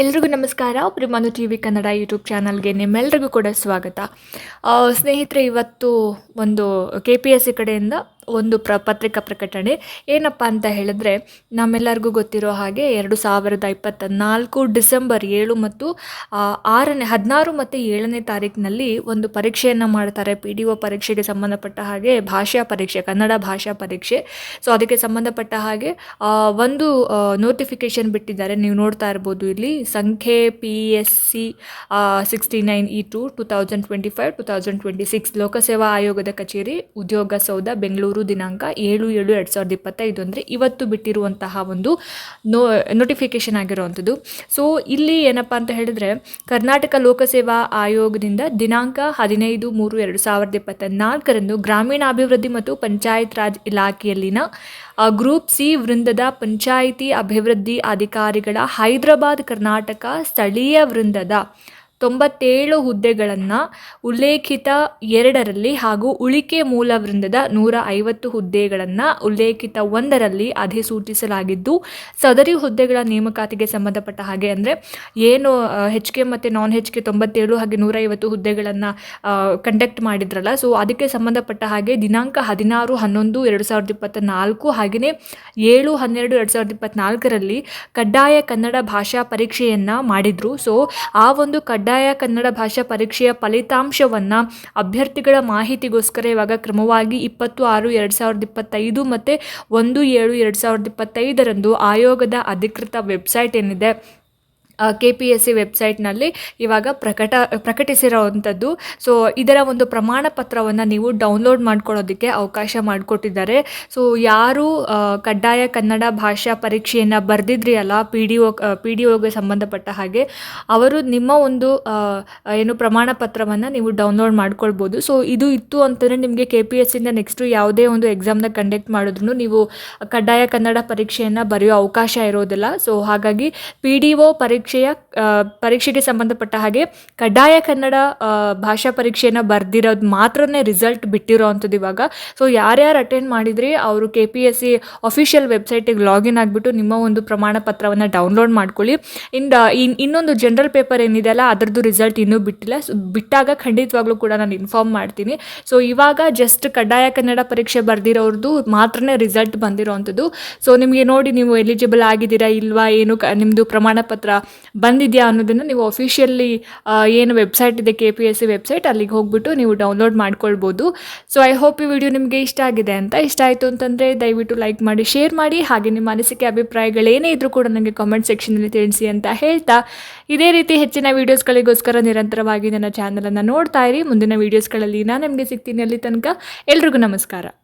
ಎಲ್ರಿಗೂ ನಮಸ್ಕಾರ. ಪ್ರಿಮಾನು ಟಿ ವಿ ಕನ್ನಡ ಯೂಟ್ಯೂಬ್ ಚಾನಲ್ಗೆ ನಿಮ್ಮೆಲ್ರಿಗೂ ಕೂಡ ಸ್ವಾಗತ. ಸ್ನೇಹಿತರೆ, ಇವತ್ತು ಒಂದು ಕೆ ಪಿ ಎಸ್ ಸಿ ಕಡೆಯಿಂದ ಒಂದು ಪ್ರ, ಪತ್ರಿಕಾ ಪ್ರಕಟಣೆ. ಏನಪ್ಪ ಅಂತ ಹೇಳಿದ್ರೆ, ನಮ್ಮೆಲ್ಲರಿಗೂ ಗೊತ್ತಿರೋ ಹಾಗೆ ಎರಡು ಸಾವಿರದ ಇಪ್ಪತ್ತ ನಾಲ್ಕು ಡಿಸೆಂಬರ್ ಏಳು ಮತ್ತು ಆರನೇ, ಹದಿನಾರು ಮತ್ತು ಏಳನೇ ತಾರೀಕಿನಲ್ಲಿ ಒಂದು ಪರೀಕ್ಷೆಯನ್ನು ಮಾಡ್ತಾರೆ. ಪಿ ಡಿ ಒ ಪರೀಕ್ಷೆಗೆ ಸಂಬಂಧಪಟ್ಟ ಹಾಗೆ ಭಾಷಾ ಪರೀಕ್ಷೆ, ಕನ್ನಡ ಭಾಷಾ ಪರೀಕ್ಷೆ. ಸೊ, ಅದಕ್ಕೆ ಸಂಬಂಧಪಟ್ಟ ಹಾಗೆ ಒಂದು ನೋಟಿಫಿಕೇಶನ್ ಬಿಟ್ಟಿದ್ದಾರೆ. ನೀವು ನೋಡ್ತಾ ಇರ್ಬೋದು ಇಲ್ಲಿ, ಸಂಖ್ಯೆ P S C sixty nine E two two thousand twenty five two thousand twenty six ಲೋಕಸೇವಾ ಆಯೋಗದ ಕಚೇರಿ, ಉದ್ಯೋಗ ಸೌಧ, ಬೆಂಗಳೂರು ದಿನಾಂಕ ಏಳು ಏಳು ಎರಡು ಸಾವಿರದ ಇಪ್ಪತ್ತೈದು ಅಂದರೆ ಇವತ್ತು ಬಿಟ್ಟಿರುವಂತಹ ಒಂದು ನೋ ನೋಟಿಫಿಕೇಶನ್ ಆಗಿರುವಂಥದ್ದು. ಸೊ ಇಲ್ಲಿ ಏನಪ್ಪ ಅಂತ ಹೇಳಿದ್ರೆ, ಕರ್ನಾಟಕ ಲೋಕಸೇವಾ ಆಯೋಗದಿಂದ ದಿನಾಂಕ ಹದಿನೈದು ಮೂರು ಎರಡು ಸಾವಿರದ ಇಪ್ಪತ್ತ ನಾಲ್ಕರಂದು ಗ್ರಾಮೀಣಾಭಿವೃದ್ಧಿ ಮತ್ತು ಪಂಚಾಯತ್ ರಾಜ್ ಇಲಾಖೆಯಲ್ಲಿನ ಗ್ರೂಪ್ ಸಿ ವೃಂದದ ಪಂಚಾಯಿತಿ ಅಭಿವೃದ್ಧಿ ಅಧಿಕಾರಿಗಳ ಹೈದರಾಬಾದ್ ಕರ್ನಾಟಕ ಸ್ಥಳೀಯ ವೃಂದದ ತೊಂಬತ್ತೇಳು ಹುದ್ದೆಗಳನ್ನು ಉಲ್ಲೇಖಿತ ಎರಡರಲ್ಲಿ ಹಾಗೂ ಉಳಿಕೆ ಮೂಲ ವೃಂದದ ನೂರ ಐವತ್ತು ಹುದ್ದೆಗಳನ್ನು ಉಲ್ಲೇಖಿತ ಒಂದರಲ್ಲಿ ಅಧಿಸೂಚಿಸಲಾಗಿದ್ದು, ಸದರಿ ಹುದ್ದೆಗಳ ನೇಮಕಾತಿಗೆ ಸಂಬಂಧಪಟ್ಟ ಹಾಗೆ ಅಂದರೆ ಏನು ಹೆಚ್ ಕೆ ಮತ್ತು ನಾನ್ ಹೆಚ್ ಕೆ ತೊಂಬತ್ತೇಳು ಹಾಗೆ ನೂರೈವತ್ತು ಹುದ್ದೆಗಳನ್ನು ಕಂಡಕ್ಟ್ ಮಾಡಿದ್ರಲ್ಲ ಸೊ ಅದಕ್ಕೆ ಸಂಬಂಧಪಟ್ಟ ಹಾಗೆ ದಿನಾಂಕ ಹದಿನಾರು, ಹನ್ನೊಂದು, ಎರಡು ಸಾವಿರದ ಇಪ್ಪತ್ತ ನಾಲ್ಕು ಹಾಗೆಯೇ ಏಳು, ಹನ್ನೆರಡು, ಎರಡು ಸಾವಿರದ ಇಪ್ಪತ್ನಾಲ್ಕರಲ್ಲಿ ಕಡ್ಡಾಯ ಕನ್ನಡ ಭಾಷಾ ಪರೀಕ್ಷೆಯನ್ನು ಮಾಡಿದರು. ಸೊ ಆ ಒಂದು ಕಡ್ಡಾಯ ಕನ್ನಡ ಭಾಷಾ ಪರೀಕ್ಷೆಯ ಫಲಿತಾಂಶವನ್ನು ಅಭ್ಯರ್ಥಿಗಳ ಮಾಹಿತಿಗೋಸ್ಕರ ಇವಾಗ ಕ್ರಮವಾಗಿ ಇಪ್ಪತ್ತು ಆರು ಎರಡು ಸಾವಿರದ ಇಪ್ಪತ್ತೈದು ಮತ್ತು ಒಂದು ಏಳು ಎರಡು ಸಾವಿರದ ಇಪ್ಪತ್ತೈದರಂದು ಆಯೋಗದ ಅಧಿಕೃತ ವೆಬ್ಸೈಟ್ ಏನಿದೆ ಕೆ ಪಿ ಎಸ್ ಸಿ ವೆಬ್ಸೈಟ್ನಲ್ಲಿ ಇವಾಗ ಪ್ರಕಟ, ಪ್ರಕಟಿಸಿರೋವಂಥದ್ದು. ಸೊ ಇದರ ಒಂದು ಪ್ರಮಾಣ ಪತ್ರವನ್ನು ನೀವು ಡೌನ್ಲೋಡ್ ಮಾಡ್ಕೊಳ್ಳೋದಕ್ಕೆ ಅವಕಾಶ ಮಾಡಿಕೊಟ್ಟಿದ್ದಾರೆ. ಸೊ ಯಾರು ಕಡ್ಡಾಯ ಕನ್ನಡ ಭಾಷಾ ಪರೀಕ್ಷೆಯನ್ನು ಬರೆದಿದ್ರಿ ಅಲ್ಲ P D O P D ಒಗೆ ಸಂಬಂಧಪಟ್ಟ ಹಾಗೆ, ಅವರು ನಿಮ್ಮ ಒಂದು ಏನು ಪ್ರಮಾಣ ಪತ್ರವನ್ನು ನೀವು ಡೌನ್ಲೋಡ್ ಮಾಡ್ಕೊಳ್ಬೋದು. ಸೊ ಇದು ಇತ್ತು ಅಂತಂದರೆ ನಿಮಗೆ ಕೆ ಪಿ ಎಸ್ ಇಂದ ನೆಕ್ಸ್ಟು ಯಾವುದೇ ಒಂದು ಎಕ್ಸಾಮ್ನ ಕಂಡಕ್ಟ್ ಮಾಡಿದ್ರು ನೀವು ಕಡ್ಡಾಯ ಕನ್ನಡ ಪರೀಕ್ಷೆಯನ್ನು ಬರೆಯೋ ಅವಕಾಶ ಇರೋದಿಲ್ಲ. ಸೊ ಹಾಗಾಗಿ ಪಿ ಡಿ ಒ ಪರೀಕ್ಷೆಯ ಪರೀಕ್ಷೆಗೆ ಸಂಬಂಧಪಟ್ಟ ಹಾಗೆ ಕಡ್ಡಾಯ ಕನ್ನಡ ಭಾಷಾ ಪರೀಕ್ಷೆಯನ್ನು ಬರೆದಿರೋದು ಮಾತ್ರನೇ ರಿಸಲ್ಟ್ ಬಿಟ್ಟಿರೋ ಅಂಥದ್ದು ಇವಾಗ. ಸೊ ಯಾರ್ಯಾರು ಅಟೆಂಡ್ ಮಾಡಿದ್ರಿ ಅವರು K P S C official ವೆಬ್ಸೈಟಿಗೆ ಲಾಗಿನ್ ಆಗಿಬಿಟ್ಟು ನಿಮ್ಮ ಒಂದು ಪ್ರಮಾಣ ಪತ್ರವನ್ನು ಡೌನ್ಲೋಡ್ ಮಾಡ್ಕೊಳ್ಳಿ. ಇಂದ ಇನ್, ಇನ್ನೊಂದು ಜನರಲ್ ಪೇಪರ್ ಏನಿದೆ ಅಲ್ಲ, ಅದರದ್ದು ರಿಸಲ್ಟ್ ಇನ್ನೂ ಬಿಟ್ಟಿಲ್ಲ. ಸೊ ಬಿಟ್ಟಾಗ ಖಂಡಿತವಾಗ್ಲೂ ಕೂಡ ನಾನು ಇನ್ಫಾರ್ಮ್ ಮಾಡ್ತೀನಿ. ಸೊ ಇವಾಗ ಜಸ್ಟ್ ಕಡ್ಡಾಯ ಕನ್ನಡ ಪರೀಕ್ಷೆ ಬರೆದಿರೋರ್ದು ಮಾತ್ರನೇ ರಿಸಲ್ಟ್ ಬಂದಿರೋವಂಥದ್ದು ಸೊ ನಿಮಗೆ ನೋಡಿ ನೀವು ಎಲಿಜಿಬಲ್ ಆಗಿದ್ದೀರಾ ಇಲ್ವಾ, ಏನು ನಿಮ್ಮದು ಪ್ರಮಾಣ ಪತ್ರ ಬಂದಿದೆಯಾ ಅನ್ನೋದನ್ನು ನೀವು ಅಫಿಷಿಯಲಿ ಏನು ವೆಬ್ಸೈಟ್ ಇದೆ K P S C website ಅಲ್ಲಿಗೆ ಹೋಗ್ಬಿಟ್ಟು ನೀವು ಡೌನ್ಲೋಡ್ ಮಾಡ್ಕೊಳ್ಬೋದು. ಸೊ ಐ ಹೋಪ್ ಈ ವಿಡಿಯೋ ನಿಮಗೆ ಇಷ್ಟ ಆಗಿದೆ ಅಂತ. ಇಷ್ಟ ಆಯಿತು ಅಂತಂದರೆ ದಯವಿಟ್ಟು ಲೈಕ್ ಮಾಡಿ ಶೇರ್ ಮಾಡಿ, ಹಾಗೆ ನಿಮ್ಮ ಅನಿಸಿಕೆ, ಅಭಿಪ್ರಾಯಗಳೇನೇ ಇದ್ರೂ ಕೂಡ ನನಗೆ ಕಾಮೆಂಟ್ ಸೆಕ್ಷನಲ್ಲಿ ತಿಳಿಸಿ ಅಂತ ಹೇಳ್ತಾ. ಇದೇ ರೀತಿ ಹೆಚ್ಚಿನ ವೀಡಿಯೋಸ್ಗಳಿಗೋಸ್ಕರ ನಿರಂತರವಾಗಿ ನನ್ನ ಚಾನಲನ್ನು ನೋಡ್ತಾ ಇರಿ. ಮುಂದಿನ ವೀಡಿಯೋಸ್ಗಳಲ್ಲಿ ನಾನು ನಿಮಗೆ ಸಿಗ್ತೀನಿ ಅಲ್ಲಿ ತನಕ. ಎಲ್ರಿಗೂ ನಮಸ್ಕಾರ.